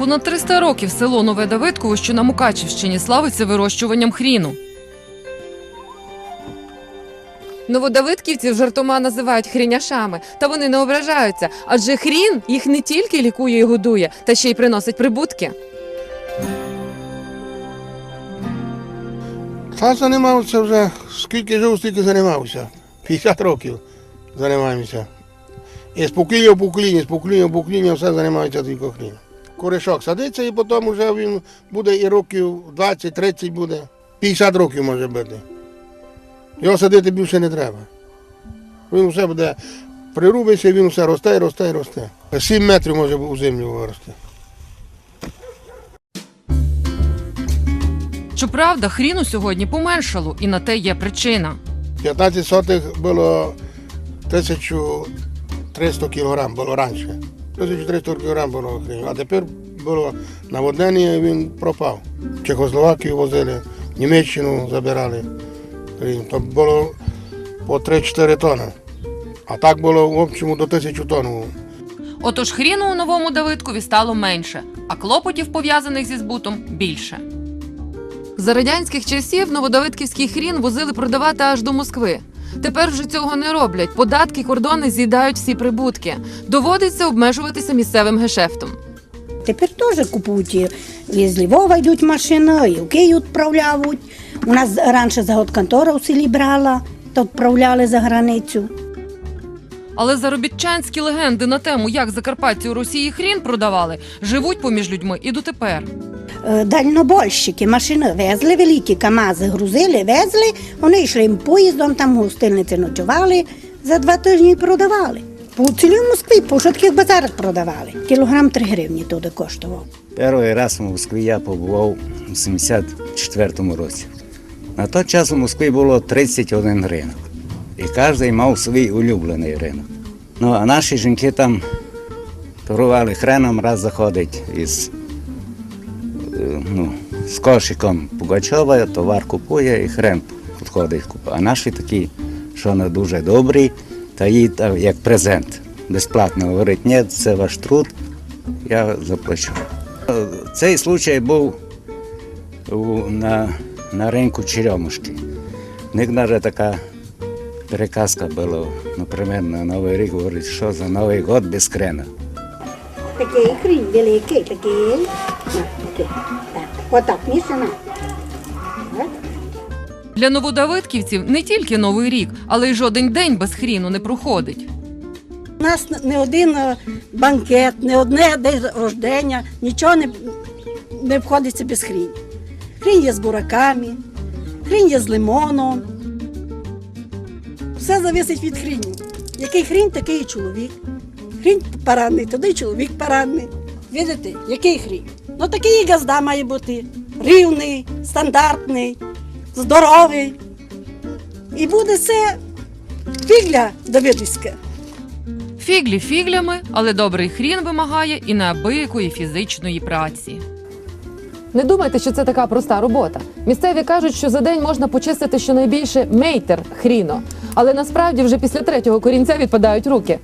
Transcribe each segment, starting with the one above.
Понад 300 років село Нове Давидково, що на Мукачівщині, славиться вирощуванням хріну. Новодавидківців жартома називають хріняшами, та вони не ображаються, адже хрін їх не тільки лікує і годує, та ще й приносить прибутки. Та займався вже, скільки жив, стільки займався. 50 років займаємося. І з покоління в покоління, з покоління покоління все займається тільки хрін. Корішок садиться і потім вже він буде і років 20-30 буде. 50 років може бути. Його садити більше не треба. Він все буде прирубиться, він все росте, росте, росте. 7 метрів може у землю вирости. Щоправда, хріну сьогодні поменшало, і на те є причина. 15 сотих було 1300 кілограм було раніше. 1300 кілограм було. А тепер було наводнення, і він пропав. Чехословакію возили, Німеччину забирали. То було по 3-4 тони. А так було в общому до 1000 тонн. Отож хріну у новому Давидкові стало менше, а клопотів, пов'язаних зі збутом, більше. За радянських часів новодавидківський хрін возили продавати аж до Москви. Тепер вже цього не роблять. Податки, кордони з'їдають всі прибутки. Доводиться обмежуватися місцевим гешефтом. Тепер теж купують. І з Львова йдуть машини, і в Київ відправляють. У нас раніше заготконтора у селі брала, то відправляли за границю. Але заробітчанські легенди на тему, як закарпатці у Росії хрін продавали, живуть поміж людьми і дотепер. Е, Дальнобойщики машини везли, великі КАМАЗи грузили, везли, вони йшли їм поїздом, там в гостиниці ночували, за два тижні продавали. По цілій Москві, по швидких базарах продавали. Кілограм 3 гривні туди коштував. Перший раз у Москві я побував у 74-му році. На той час у Москві було 31 ринок. І кожен мав свій улюблений ринок. Ну, а наші жінки там торгували хреном, раз заходить із ну, з кошиком Пугачова, товар купує і хрен підходить. купує. А наші такі, що вони дуже добрі, та їй як презент. Безплатно говорить, ні, це ваш труд, я заплачу. Цей случай був на, на ринку Черемушки. У них навіть така переказка була, наприклад, на Новий рік говорить, що за Новий год без крена. Такий хрінь великий, такий. Такий. Так. Отак, мішана. Для новодавидківців не тільки новий рік, але й жоден день без хріну не проходить. У нас не один е, банкет, не одне день рождення, нічого не, не входиться без хрінь. Хрінь є з бураками, хрінь є з лимоном. Все залежить від хріні. Який хрінь, такий і чоловік. Хрінь парадний, тоді чоловік парадний. Видите, який хрінь? Ну такий і газда має бути. Рівний, стандартний, здоровий. І буде це фігля Давидівська. Фіглі фіглями, але добрий хрін вимагає і неабиякої фізичної праці. Не думайте, що це така проста робота. Місцеві кажуть, що за день можна почистити щонайбільше мейтер хріно, але насправді вже після третього корінця відпадають руки.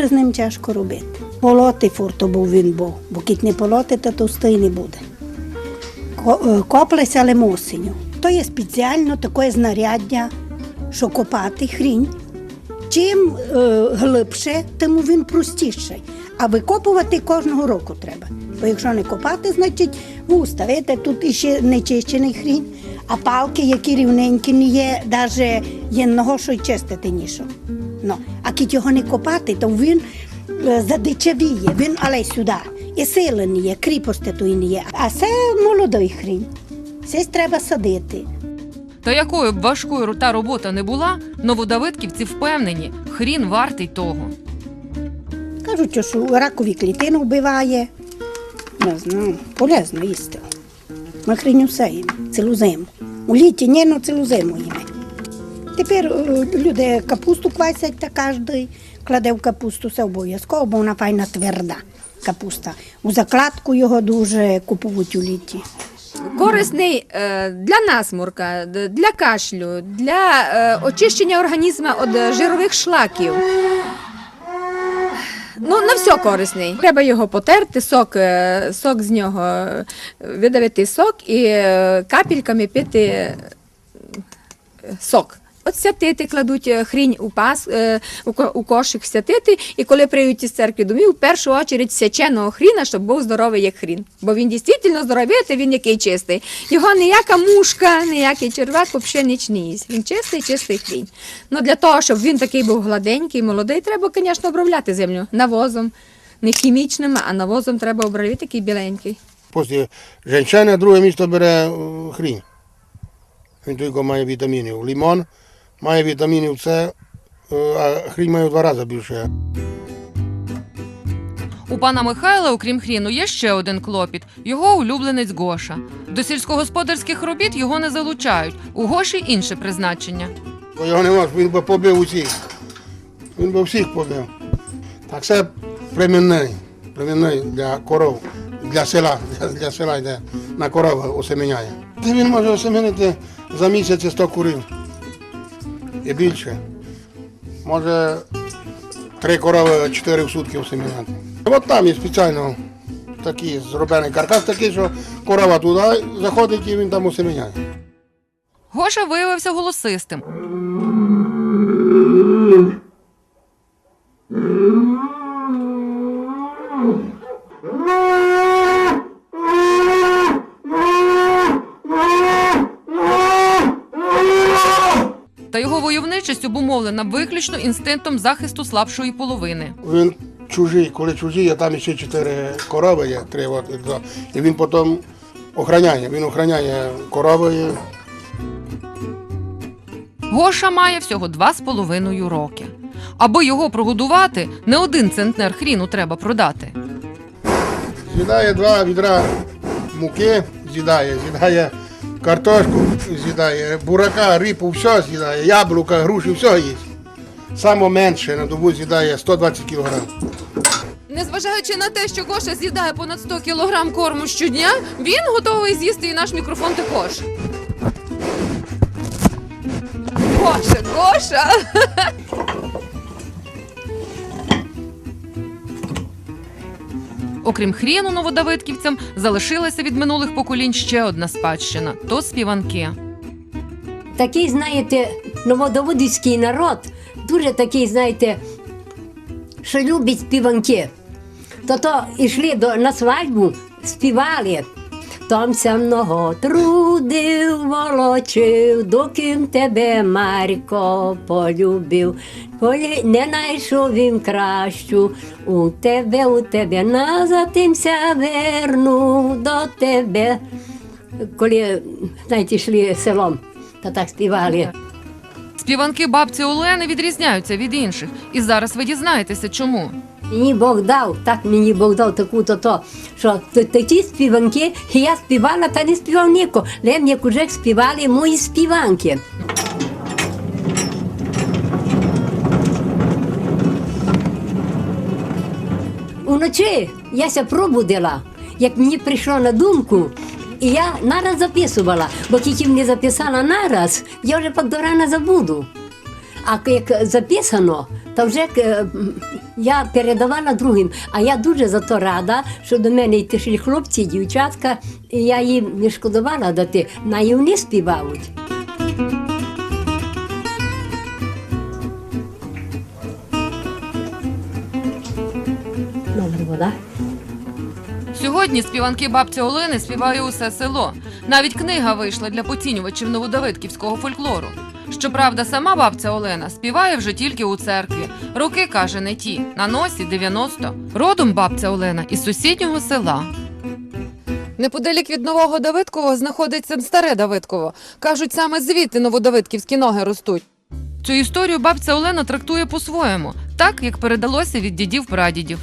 Дуже з ним тяжко робити. Полоти фурто був він був, бо кіт не полоти, то товстий не буде. Е, Коплеся, але. То є спеціально таке знаряддя, що копати хрінь. Чим е, глибше, тим він простіший. А викопувати кожного року треба. Бо якщо не копати, значить вуста. Видите, тут іще не чищений хрінь, а палки, які рівненькі, не є, навіть єдного, що й чистити нішо. Ну, а кіт його не копати, то він задичавіє, він але сюди. І сили не є, кріпості тої не є. А це молодий хрінь. Це треба садити. Та якою б важкою та робота не була, новодавидківці впевнені, хрін вартий того. Кажуть, що ракові клітини вбиває. Не знаю, полезно їсти. Ми хрінь все їмо, цілу зиму. У літі ні, ну цілу зиму їмо. Тепер е, люди капусту квасять та кожен кладе в капусту, це обов'язково, бо вона файна тверда капуста. У закладку його дуже купують у літі. корисний е, для насморка, для кашлю, для е, очищення організму від жирових шлаків. Ну, на все корисний. Треба його потерти, сок, сок з нього видавити сок і капельками пити сок. От святити кладуть е, хрінь у пас, е, у, кошик святити, і коли приють із церкви домів, в першу очередь сяченого хріна, щоб був здоровий як хрін. Бо він дійсно здоровий, а він який чистий. Його ніяка мушка, ніякий червак взагалі ніч не їсть. Він чистий, чистий хрінь. Ну для того, щоб він такий був гладенький, молодий, треба, звісно, обробляти землю навозом. Не хімічним, а навозом треба обробити такий біленький. Після жінчини друге місто бере е, хрінь. Він тільки має вітамінів. Лимон має вітамінів С, е, а хрінь має в два рази більше. У пана Михайла, окрім хріну, є ще один клопіт його улюбленець Гоша. До сільськогосподарських робіт його не залучають. У Гоші інше призначення. Бо його не можеш, він би побив усіх. Він би всіх побив. Так це племінний, племінний для коров, для села, для, для села йде на корови осеміняє. Та він може осемінити за місяць 100 курів. І більше. Може три корови, чотири в сутки осеміняти. От там є спеціально такий зроблений каркас такий, що корова туди заходить і він там осеміняє. Гоша виявився голосистим. Його войовничість обумовлена виключно інстинктом захисту слабшої половини. Він чужий, коли чужий, а там ще чотири корови є, три, і він потім охороняє. Він охороняє корови. Гоша має всього два з половиною роки. Аби його прогодувати, не один центнер хріну треба продати. З'їдає два відра муки, з'їдає, з'їдає картошку, з'їдає, бурака, рипу, все з'їдає, яблука, груші, все їсть. Саме менше на добу з'їдає 120 кг. Незважаючи на те, що Гоша з'їдає понад 100 кілограм корму щодня, він готовий з'їсти і наш мікрофон також. Гоша, Гоша! Окрім хріну новодавидківцям, залишилася від минулих поколінь ще одна спадщина то співанки. такий, знаєте, новодавидівський народ, дуже такий, знаєте, що любить співанки. То то йшли до, на свадьбу, співали. Там много трудив, волочив, доким тебе Марко полюбив. Коли не знайшов він кращу, у тебе, у тебе назад тимся вернув до тебе. Коли, знаєте, йшли селом, то так співали. Співанки бабці Олени відрізняються від інших, і зараз ви дізнаєтеся, чому. Мені Бог дав, так мені Бог дав таку то, що такі співанки, я співала, та не співав ніко. Лем як уже співали мої співанки. Уночі я ся пробудила, як мені прийшло на думку, і я нараз записувала, бо тільки не записала нараз, я вже пак до рана забуду. А як записано, то вже е, я передавала другим. А я дуже за то рада, що до мене й пішли хлопці, дівчатка, і я їм не шкодувала дати, на і вони співають. Сьогодні співанки бабці Олени співає усе село. Навіть книга вийшла для поцінювачів новодавидківського фольклору. Щоправда, сама бабця Олена співає вже тільки у церкві. Роки каже не ті, на носі 90. Родом бабця Олена із сусіднього села. Неподалік від нового Давидкового знаходиться старе Давидково. Кажуть, саме звідти новодавидківські ноги ростуть. Цю історію бабця Олена трактує по-своєму, так як передалося від дідів прадідів.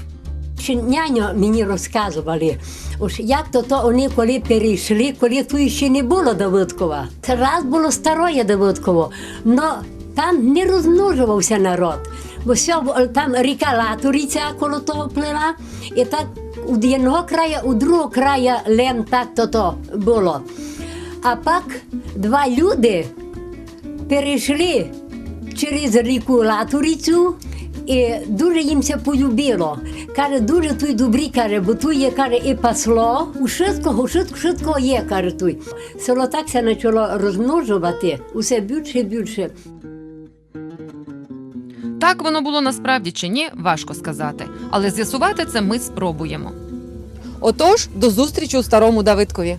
Ще няню мені розказували, уж як то то вони коли перейшли, коли тут ще не було Давидкова. Раз було старое Давидково, але там не розмножувався народ. Бо все, там ріка Латуриця коло того плила, і так у одного края, у другого края лем так то то було. А пак два люди перейшли через ріку Латурицю і дуже їм це полюбило. Каже, дуже той добрі, каже, бо тут є каже, і пасло. У швидкого, швидко, швидко є, каже той. Село так це почало розмножувати усе більше і більше. Так воно було насправді чи ні, важко сказати. Але з'ясувати це ми спробуємо. Отож, до зустрічі у старому Давидкові.